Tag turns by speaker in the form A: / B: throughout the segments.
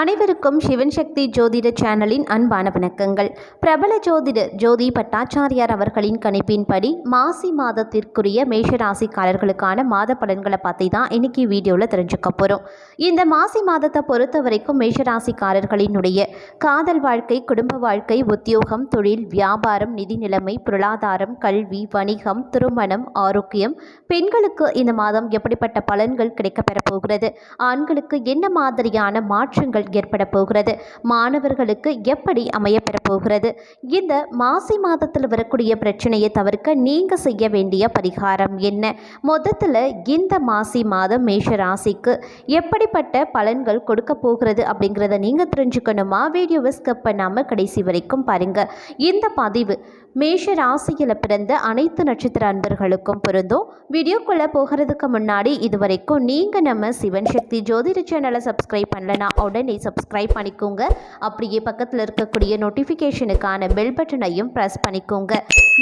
A: அனைவருக்கும் சிவன் சக்தி ஜோதிட சேனலின் அன்பான வணக்கங்கள். பிரபல ஜோதிடர் ஜோதி பட்டாச்சாரியார் அவர்களின் கணிப்பின்படி மாசி மாதத்திற்குரிய மேஷராசிக்காரர்களுக்கான மாத பலன்களை பற்றி தான் இன்னைக்கு வீடியோவில் தெரிஞ்சுக்க போகிறோம் இந்த மாசி மாதத்தை பொறுத்த வரைக்கும் மேஷராசிக்காரர்களினுடைய காதல் வாழ்க்கை குடும்ப வாழ்க்கை உத்தியோகம் தொழில் வியாபாரம் நிதி நிலைமை பொருளாதாரம் கல்வி வணிகம் திருமணம் ஆரோக்கியம் பெண்களுக்கு இந்த மாதம் எப்படிப்பட்ட பலன்கள் கிடைக்கப்பெறப் போகிறது? ஆண்களுக்கு என்ன மாதிரியான மாற்றங்கள் ஏற்பட போகிறது மாணவர்களுக்கு எப்படி அமையப்பெறப் போகிறது இந்த மாசி மாதத்தில் வரக்கூடிய பிரச்சனையை தவிர்க்க நீங்கள் செய்ய வேண்டிய பரிகாரம் என்ன? மொத்தத்தில் இந்த மாசி மாதம் மேஷ ராசிக்கு எப்படிப்பட்ட பலன்கள் கொடுக்க போகிறது அப்படிங்கிறத நீங்கள் தெரிஞ்சுக்கணுமா? வீடியோவை ஸ்கிப் பண்ணாமல் கடைசி வரைக்கும் பாருங்கள் இந்த பதிவு மேஷ ராசியில் பிறந்த அனைத்து நட்சத்திர அன்பர்களுக்கும் பொருந்தும். வீடியோக்குள்ளே போகிறதுக்கு முன்னாடி இதுவரைக்கும் நீங்கள் நம்ம சிவன் சக்தி ஜோதிட சேனலை சப்ஸ்கிரைப் பண்ணலனா உடனே சப்ஸ்கிரைப் பண்ணிக்கோங்க. அப்படியே பக்கத்தில் இருக்கக்கூடிய நோட்டிஃபிகேஷனுக்கான பெல் பட்டனையும் ப்ரெஸ் பண்ணிக்கோங்க.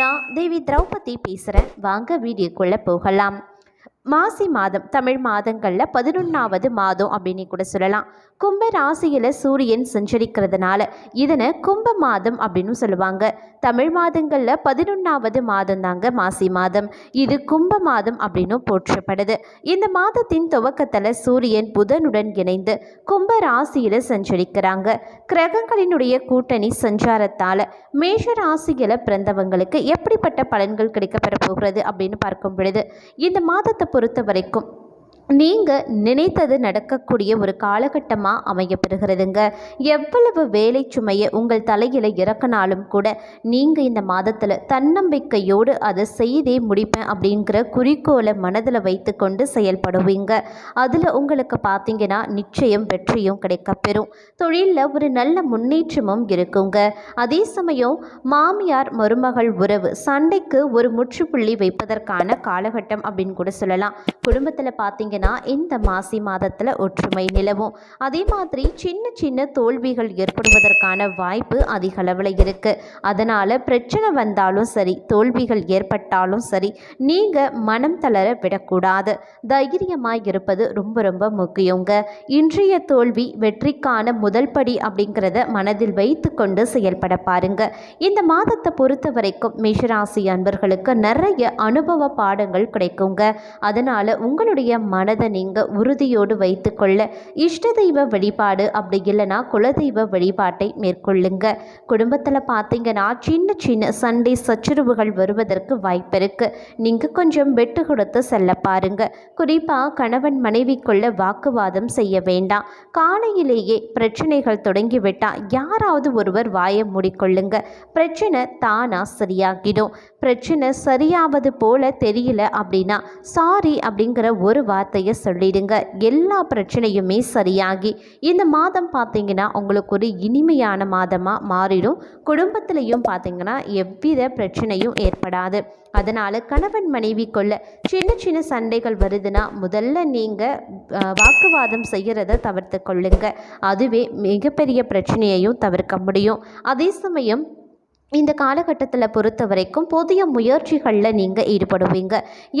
A: நான் தேவி திரௌபதி பேசுகிறேன் வாங்க வீடியோக்குள்ளே போகலாம். மாசி மாதம் தமிழ் மாதங்களில் பதினொன்றாவது மாதம் அப்படின்னு கூட சொல்லலாம். கும்ப ராசியில் சூரியன் சஞ்சரிக்கிறதுனால இதனை கும்ப மாதம் அப்படின்னு சொல்லுவாங்க. தமிழ் மாதங்களில் பதினொன்றாவது மாதம் தாங்க மாசி மாதம். இது கும்ப மாதம் அப்படின்னு போற்றப்படுது. இந்த மாதத்தின் துவக்கத்தில் சூரியன் புதனுடன் இணைந்து கும்ப ராசியில் சஞ்சரிக்கிறாங்க. கிரகங்களினுடைய கூட்டணி சஞ்சாரத்தால் மேஷ ராசியில் பிறந்தவங்களுக்கு எப்படிப்பட்ட பலன்கள் கிடைக்கப்பெற போகிறது அப்படின்னு பார்க்கும் பொழுது இந்த மாதத்தை பொறுத்த வரைக்கும் நீங்கள் நினைத்தது நடக்கக்கூடிய ஒரு காலகட்டமாக அமையப்பெறுகிறதுங்க. எவ்வளவு வேலை சுமையை உங்கள் தலையில் இறக்கினாலும் கூட நீங்கள் இந்த மாதத்தில் தன்னம்பிக்கையோடு அதை செய்தே முடிப்பேன் அப்படிங்கிற குறிக்கோளை மனதில் வைத்துக்கொண்டு செயல்படுவீங்க. அதில் உங்களுக்கு பார்த்தீங்கன்னா நிச்சயம் வெற்றியும் கிடைக்கப்பெறும். தொழிலில் ஒரு நல்ல முன்னேற்றமும் இருக்குங்க. அதே சமயம் மாமியார் மருமகள் உறவு சண்டைக்கு ஒரு முற்றுப்புள்ளி வைப்பதற்கான காலகட்டம் அப்படின்னு கூட சொல்லலாம். குடும்பத்தில் பார்த்தீங்கன்னா இந்த மாசி மாதத்தில் ஒற்றுமை நிலவும். அதே மாதிரி சின்ன சின்ன தோல்விகள் ஏற்படுவதற்கான வாய்ப்பு அதிக அளவில் இருக்குது அதனால் பிரச்சனை வந்தாலும் சரி தோல்விகள் ஏற்பட்டாலும் சரி நீங்கள் மனம் தளர விடக்கூடாது. தைரியமாக இருப்பது ரொம்ப ரொம்ப முக்கியங்க. இன்றைய தோல்வி வெற்றிக்கான முதல் படி அப்படிங்கிறத மனதில் வைத்து கொண்டு செயல்பட பாருங்க. இந்த மாதத்தை பொறுத்த வரைக்கும் மேஷராசி அன்பர்களுக்கு நிறைய அனுபவ பாடங்கள் கிடைக்குங்க. அதனால் உங்களுடைய மனதை நீங்கள் உறுதியோடு வைத்துக்கொள்ள இஷ்ட தெய்வ வழிபாடு அப்படி இல்லைன்னா குலதெய்வ வழிபாட்டை மேற்கொள்ளுங்க. குடும்பத்தில் பார்த்தீங்கன்னா சின்ன சின்ன சண்டை சச்சுரவுகள் வருவதற்கு வாய்ப்பு இருக்குது நீங்கள் கொஞ்சம் வெட்டு கொடுத்து செல்ல பாருங்க. குறிப்பாக கணவன் மனைவிக்குள்ள வாக்குவாதம் செய்ய வேண்டாம். காலையிலேயே பிரச்சனைகள் தொடங்கிவிட்டால் யாராவது ஒருவர் வாயை மூடிக்கொள்ளுங்க. பிரச்சனை தானா சரியாகிடும். பிரச்சனை சரியாவது போல தெரியல அப்படின்னா சாரி அப்படிங்கிற ஒரு வார்த்தையை சொல்லிடுங்க. எல்லா பிரச்சனையுமே சரியாகி இந்த மாதம் பார்த்தீங்கன்னா உங்களுக்கு ஒரு இனிமையான மாதமாக மாறிடும். குடும்பத்திலையும் பார்த்தீங்கன்னா எவ்வித பிரச்சனையும் ஏற்படாது. அதனால் கணவன் மனைவிக்குள்ள சின்ன சின்ன சண்டைகள் வருதுன்னா முதல்ல நீங்கள் வாக்குவாதம் செய்கிறத தவிர்த்து கொள்ளுங்க. அதுவே மிகப்பெரிய பிரச்சனையையும் தவிர்க்க முடியும். அதே சமயம் இந்த காலகட்டத்தில் பொறுத்த வரைக்கும் புதிய முயற்சிகளில் நீங்கள் ஈடுபடுவீங்க.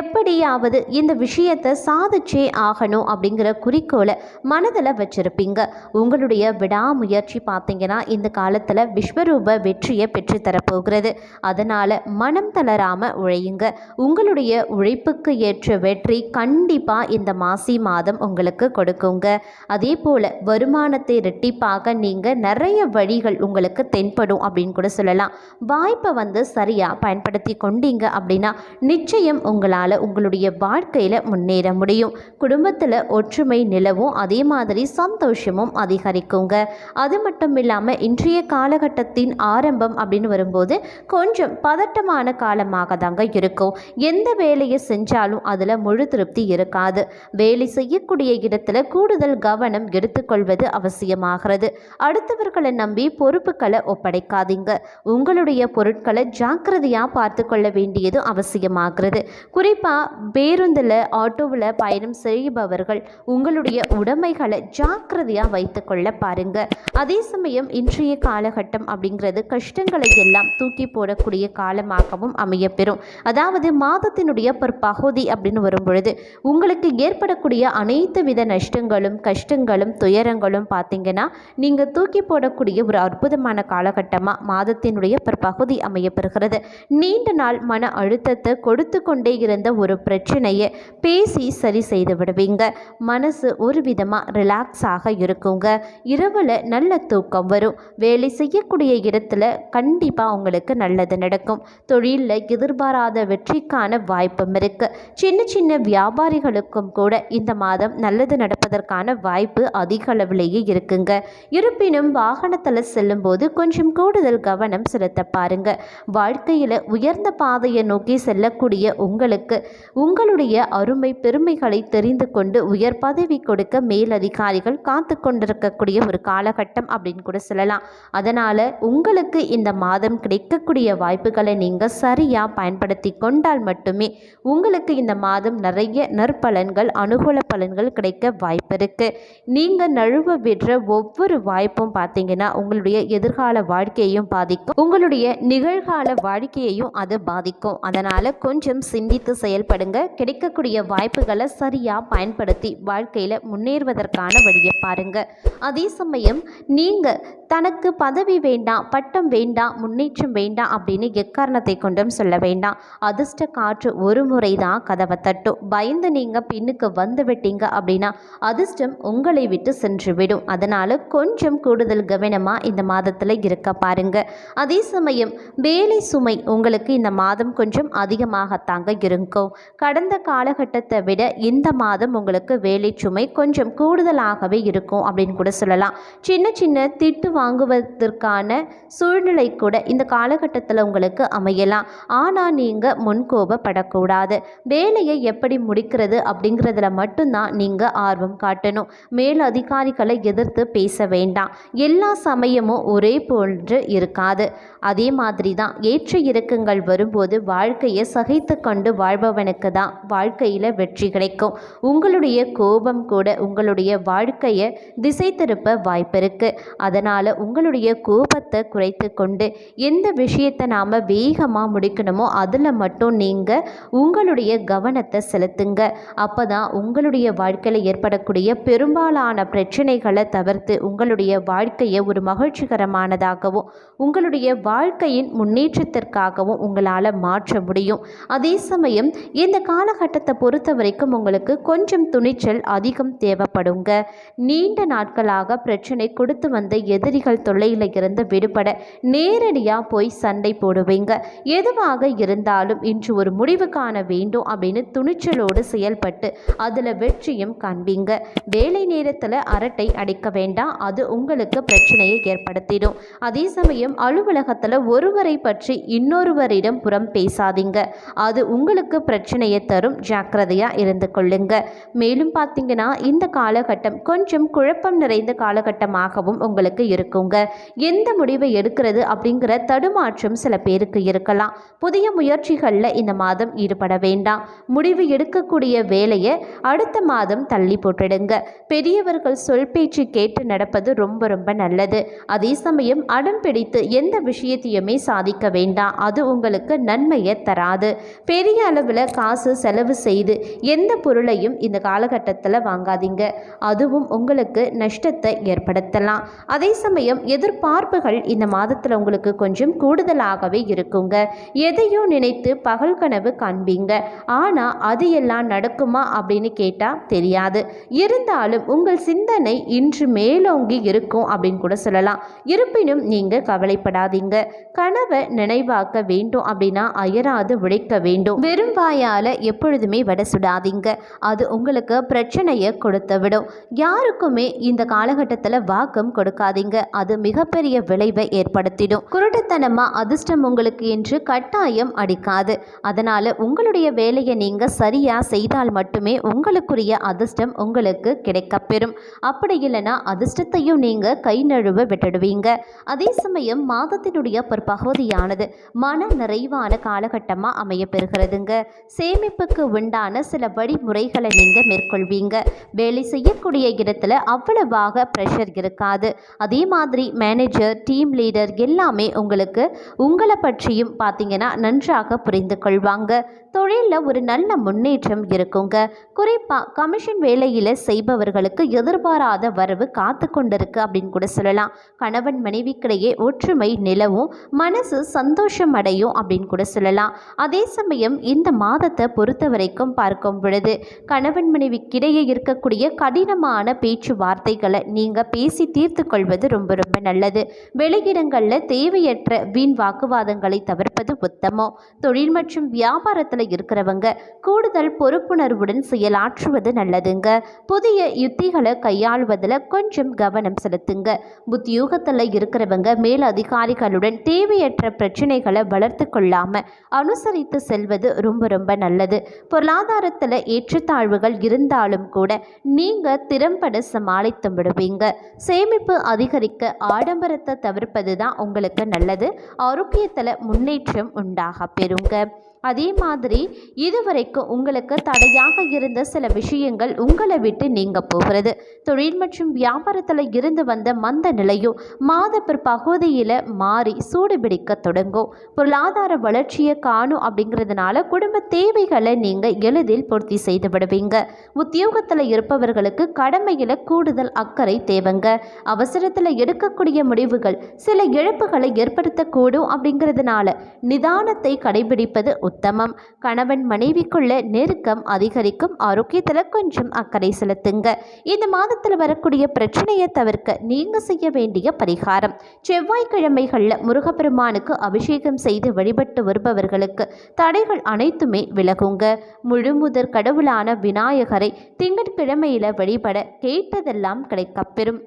A: எப்படியாவது இந்த விஷயத்தை சாதிச்சே ஆகணும் அப்படிங்கிற குறிக்கோளை மனதில் வச்சுருப்பீங்க. உங்களுடைய விடாமுயற்சி பார்த்தீங்கன்னா இந்த காலத்தில் விஸ்வரூப வெற்றியை பெற்றுத்தரப்போகிறது அதனால் மனம் தளராமல் உழையுங்க. உங்களுடைய உழைப்புக்கு ஏற்ற வெற்றி கண்டிப்பாக இந்த மாசி மாதம் உங்களுக்கு கொடுக்குங்க. அதே போல் வருமானத்தை ரெட்டிப்பாக நீங்கள் நிறைய வழிகள் உங்களுக்கு தென்படும் அப்படின்னு கூட சொல்லலாம். வாய்ப்பை வந்து சரியாக பயன்படுத்தி கொண்டீங்க அப்படின்னா நிச்சயம் உங்களால் உங்களுடைய வாழ்க்கையில் முன்னேற முடியும். குடும்பத்தில் ஒற்றுமை நிலவும் அதே மாதிரி சந்தோஷமும் அதிகரிக்குங்க. அது மட்டும் இல்லாமல் இன்றைய காலகட்டத்தின் ஆரம்பம் அப்படின்னு வரும்போது கொஞ்சம் பதட்டமான காலமாக தாங்க இருக்கும். எந்த வேலையை செஞ்சாலும் அதில் முழு திருப்தி இருக்காது. வேலை செய்யக்கூடிய இடத்துல கூடுதல் கவனம் எடுத்துக்கொள்வது அவசியமாகிறது. அடுத்தவர்களை நம்பி பொறுப்புகளை ஒப்படைக்காதீங்க. உங்களுடைய பொருட்களை ஜாக்கிரதையாக பார்த்து கொள்ள வேண்டியது அவசியமாகிறது. குறிப்பாக பேருந்தில் ஆட்டோவில் பயணம் செய்பவர்கள் உங்களுடைய உடைமைகளை ஜாக்கிரதையாக வைத்துக்கொள்ள பாருங்கள் அதே சமயம் இன்றைய காலகட்டம் அப்படிங்கிறது கஷ்டங்களை எல்லாம் தூக்கி போடக்கூடிய காலமாகவும் அமையப்பெறும். அதாவது மாதத்தினுடைய பகுதி அப்படின்னு வரும்பொழுது உங்களுக்கு ஏற்படக்கூடிய அனைத்து வித நஷ்டங்களும் கஷ்டங்களும் துயரங்களும் பார்த்தீங்கன்னா நீங்கள் தூக்கி போடக்கூடிய ஒரு அற்புதமான காலகட்டமாக மாதத்தினுடைய பகுதி அமையப்பெறுகிறது. நீண்ட நாள் மன அழுத்தத்தை கொடுத்து கொண்டே இருந்த ஒரு பிரச்சனையை பேசி சரி செய்து விடுவீங்க. மனசு ஒரு விதமாக ரிலாக்ஸாக இருக்குங்க. இரவில் நல்ல தூக்கம் வரும். வேலை செய்யக்கூடிய இடத்துல கண்டிப்பாக உங்களுக்கு நல்லது நடக்கும். தொழிலில் எதிர்பாராத வெற்றிக்கான வாய்ப்பும் இருக்கு. சின்ன சின்ன வியாபாரிகளுக்கும் கூட இந்த மாதம் நல்லது நடப்பதற்கான வாய்ப்பு அதிக அளவிலேயே இருக்குங்க. இருப்பினும் வாகனத்தில் செல்லும்போது கொஞ்சம் கூடுதல் கவனம் செலுத்த பாருங்க. வாழ்க்கையில் உயர்ந்த பாதையை நோக்கி செல்லக்கூடிய உங்களுக்கு உங்களுடைய அருமை பெருமைகளை தெரிந்து கொண்டு உயர் பதவி கொடுக்க மேலதிகாரிகள் காத்து கொண்டிருக்கக்கூடிய ஒரு காலகட்டம் அப்படின்னு கூட சொல்லலாம். அதனால் உங்களுக்கு இந்த மாதம் கிடைக்கக்கூடிய வாய்ப்புகளை நீங்கள் சரியாக பயன்படுத்தி கொண்டால் மட்டுமே உங்களுக்கு இந்த மாதம் நிறைய நற்பலன்கள் அனுகூல பலன்கள் கிடைக்க வாய்ப்பு இருக்கு. நீங்கள் நழுவ விடுற ஒவ்வொரு வாய்ப்பும் பார்த்தீங்கன்னா உங்களுடைய எதிர்கால வாழ்க்கையையும் பாதிக்கும். உங்களுடைய நிகழ்கால வாழ்க்கையையும் அது பாதிக்கும். அதனால் கொஞ்சம் சிந்தித்து செயல்படுங்க. கிடைக்கக்கூடிய வாய்ப்புகளை சரியாக பயன்படுத்தி வாழ்க்கையில் முன்னேறுவதற்கான வழியை பாருங்கள் அதே சமயம் நீங்கள் தனக்கு பதவி வேண்டாம் பட்டம் வேண்டாம் முன்னேற்றம் வேண்டாம் அப்படின்னு எக்காரணத்தை கொண்டும் சொல்ல வேண்டாம். அதிர்ஷ்ட காற்று ஒரு முறை தான் கதவை தட்டும். பயந்து நீங்கள் பின்னுக்கு வந்து விட்டீங்க அப்படின்னா அதிர்ஷ்டம் உங்களை விட்டு சென்று விடும். அதனால் கொஞ்சம் கூடுதல் கவனமாக இந்த மாதத்தில் இருக்க பாருங்க. அதே சமயம் வேலை சுமை உங்களுக்கு இந்த மாதம் கொஞ்சம் அதிகமாகத்தாங்க இருக்கும். கடந்த காலகட்டத்தை விட இந்த மாதம் உங்களுக்கு வேலை சுமை கொஞ்சம் கூடுதலாகவே இருக்கும் அப்படின்னு கூட சொல்லலாம். சின்ன சின்ன திட்டு வாங்குவதற்கான சூழ்நிலை கூட இந்த காலகட்டத்தில் உங்களுக்கு அமையலாம். ஆனால் நீங்கள் முன்கோபப்படக்கூடாது. வேலையை எப்படி முடிக்கிறது அப்படிங்கிறதுல மட்டும்தான் நீங்கள் ஆர்வம் காட்டணும். மேல் அதிகாரிகளை எதிர்த்து பேச வேண்டாம். எல்லா சமயமும் ஒரே போன்று இருக்காது. அதே மாதிரி தான் ஏற்ற இறக்கங்கள் வரும்போது வாழ்க்கையை சகித்து கொண்டு வாழ்பவனுக்கு தான் வாழ்க்கையில் வெற்றி கிடைக்கும். உங்களுடைய கோபம் கூட உங்களுடைய வாழ்க்கையை திசை திருப்ப வாய்ப்பு இருக்குது அதனால் உங்களுடைய கோபத்தை குறைத்து கொண்டு எந்த விஷயத்தை நாம் வேகமாக முடிக்கணுமோ அதில் மட்டும் நீங்கள் உங்களுடைய கவனத்தை செலுத்துங்க. அப்போ தான் உங்களுடைய வாழ்க்கையில் ஏற்படக்கூடிய பெரும்பாலான பிரச்சனைகளை தவிர்த்து உங்களுடைய வாழ்க்கையை ஒரு மகிழ்ச்சிகரமானதாகவும் உங்களுடைய வாழ்க்கையின் முன்னேற்றத்திற்காகவும் உங்களால் மாற்ற முடியும். அதே சமயம் இந்த காலகட்டத்தை பொறுத்த வரைக்கும் உங்களுக்கு கொஞ்சம் துணிச்சல் அதிகம் தேவைப்படுங்க. நீண்ட நாட்களாக பிரச்சனை கொடுத்து வந்த எதிர் எதிரிகள் தொல்லையில் இருந்து விடுபட நேரடியாக போய் சண்டை போடுவீங்க. எதுவாக இருந்தாலும் இன்று ஒரு முடிவு காண வேண்டும் அப்படின்னு துணிச்சலோடு செயல்பட்டு அதில் வெற்றியும் காண்பீங்க. வேலை நேரத்தில் அரட்டை அடிக்க வேண்டாம். அது உங்களுக்கு பிரச்சனையை ஏற்படுத்திடும். அதே சமயம் அலுவலகத்தில் ஒருவரை பற்றி இன்னொருவரிடம் புறம் பேசாதீங்க. அது உங்களுக்கு பிரச்சனையை தரும். ஜாக்கிரதையாக இருந்து கொள்ளுங்க. மேலும் பார்த்தீங்கன்னா இந்த காலகட்டம் கொஞ்சம் குழப்பம் நிறைந்த காலகட்டமாகவும் உங்களுக்கு இருக்குங்க எந்த முடிவை எடுக்கிறது அப்படிங்கிற தடுமாற்றம் சில பேருக்கு இருக்கலாம். புதிய முயற்சிகளில் இந்த மாதம் ஈடுபட வேண்டாம். முடிவு எடுக்கக்கூடிய வேலையை அடுத்த மாதம் தள்ளி போட்டுடுங்க. பெரியவர்கள் சொல் பேச்சு கேட்டு நடப்பது ரொம்ப ரொம்ப நல்லது. அதே சமயம் அடம் பிடித்து எந்த விஷயத்தையுமே சாதிக்க வேண்டாம். அது உங்களுக்கு நன்மையை தராது. பெரிய அளவில் காசு செலவு செய்து எந்த பொருளையும் இந்த காலகட்டத்தில் வாங்காதீங்க. அதுவும் உங்களுக்கு நஷ்டத்தை ஏற்படுத்தலாம். அதே சமயம் எதிர்பார்ப்புகள் இந்த மாதத்தில் உங்களுக்கு கொஞ்சம் கூடுதலாகவே இருக்குங்க. எதையும் நினைத்து பகல் கனவு காண்பீங்க. ஆனால் அது எல்லாம் நடக்குமா அப்படின்னு கேட்டால் தெரியாது. இருந்தாலும் உங்கள் சிந்தனை இன்று மேலோங்கி இருக்கும் அப்படின்னு கூட சொல்லலாம். இருப்பினும் நீங்கள் கவலைப்படாதீங்க. கனவை நினைவாக்க வேண்டும் அப்படின்னா அயராது உழைக்க வேண்டும். வெறும் வாயால் எப்பொழுதுமே வட சுடாதீங்க. அது உங்களுக்கு பிரச்சனையை கொடுத்து விடும் யாருக்குமே இந்த காலகட்டத்தில் வாக்கம் கொடுக்காதீங்க. அது மிகப்பெரிய விளைவை ஏற்படுத்திடும். குருட்டுத்தனமா அதிர்ஷ்டம் உங்களுக்கு என்று கட்டாயம் அடிக்காது. அதனால உங்களுடைய வேலையை நீங்க சரியா செய்தால் மட்டுமே உங்களுக்குரிய அதிர்ஷ்டம் உங்களுக்கு கிடைக்கப்பெறும். அப்படி இல்லைன்னா அதிர்ஷ்டத்தையும் நீங்க கை நழுவ விட்டுடுவீங்க. அதே சமயம் மாதத்தினுடைய பிற்பகுதியானது மன நிறைவான காலகட்டமாக அமைய பெறுகிறதுங்க சேமிப்புக்கு உண்டான சில வழிமுறைகளை நீங்கள் மேற்கொள்வீங்க. வேலை செய்யக்கூடிய இடத்துல அவ்வளவாக ப்ரெஷர் இருக்காது. அதே மாதிரி மேனேஜர் டீம் லீடர் எல்லாமே உங்களுக்கு உங்களை பற்றியும் பார்த்தீங்கன்னா நன்றாக புரிந்து கொள்வாங்க. தொழிலில் ஒரு நல்ல முன்னேற்றம் இருக்குங்க. குறிப்பாக கமிஷன் வேலையில் செய்பவர்களுக்கு எதிர்பாராத வரவு காத்து கொண்டிருக்கு அப்படின்னு கூட சொல்லலாம். கணவன் மனைவிக்கிடையே ஒற்றுமை நிலவும் மனசு சந்தோஷம் அடையும் அப்படின்னு கூட சொல்லலாம். அதே சமயம் இந்த மாதத்தை பொறுத்த வரைக்கும் பார்க்கும் பொழுது கணவன் மனைவிக்கிடையே இருக்கக்கூடிய கடினமான பேச்சுவார்த்தைகளை நீங்கள் பேசி தீர்த்து கொள்வது ரொம்ப ரொம்ப நல்லது. வெளியிடங்களில் தேவையற்ற வீண் வாக்குவாதங்களை தவிர்ப்பது உத்தமம். தொழில் மற்றும் வியாபாரத்தில் இருக்கிறவங்க கூடுதல் பொறுப்புணர்வுடன் செயலாற்றுவது நல்லதுங்க. புதிய யுத்திகளை கையாள்வதில் கொஞ்சம் கவனம் செலுத்துங்க. புத்தியூகத்தில் இருக்கிறவங்க மேல் அதிகாரிகளுடன் தேவையற்ற பிரச்சனைகளை வளர்த்து கொள்ளாம அனுசரித்து செல்வது ரொம்ப ரொம்ப நல்லது. பொருளாதாரத்தில் ஏற்றத்தாழ்வுகள் இருந்தாலும் கூட நீங்க திறம்பட சமாளித்து விடுவீங்க. சேமிப்பு அதிகரிக்க ஆடம்பரத்தை தவிர்ப்பது தான் உங்களுக்கு நல்லது. ஆரோக்கியத்தில் முன்னேற்றம் உண்டாக பெறுங்க. அதே மாதிரி இதுவரைக்கும் உங்களுக்கு தடையாக இருந்த சில விஷயங்கள் உங்களை விட்டு நீங்க போகிறது. தொழில் மற்றும் வியாபாரத்தில் இருந்து வந்த மந்த நிலையும் மாத பிற்பகுதியில் மாறி சூடு பிடிக்க தொடங்கும். பொருளாதார வளர்ச்சியை காணும் அப்படிங்கிறதுனால குடும்ப தேவைகளை நீங்கள் எளிதில் பூர்த்தி செய்து விடுவீங்க. உத்தியோகத்தில் இருப்பவர்களுக்கு கடமையில் கூடுதல் அக்கறை தேவைங்க. அவசரத்தில் எடுக்கக்கூடிய முடிவுகள் சில இழப்புகளை ஏற்படுத்தக்கூடும் அப்படிங்கிறதுனால நிதானத்தை கடைபிடிப்பது உத்தமம். கணவன் மனைவிக்குள்ள நெருக்கம் அதிகரிக்கும். ஆரோக்கியத்தில் கொஞ்சம் அக்கறை செலுத்துங்க. இந்த மாதத்தில் வரக்கூடிய பிரச்சனையை தவிர்க்க நீங்க செய்ய வேண்டிய பரிகாரம். செவ்வாய்க்கிழமைகளில் முருகப்பெருமானுக்கு அபிஷேகம் செய்து வழிபட்டு வருபவர்களுக்கு தடைகள் அனைத்துமே விலகுங்க. முழுமுதற் கடவுளான விநாயகரை திங்கட்கிழமையில் வழிபட கேட்டதெல்லாம் கிடைக்கப்பெறும்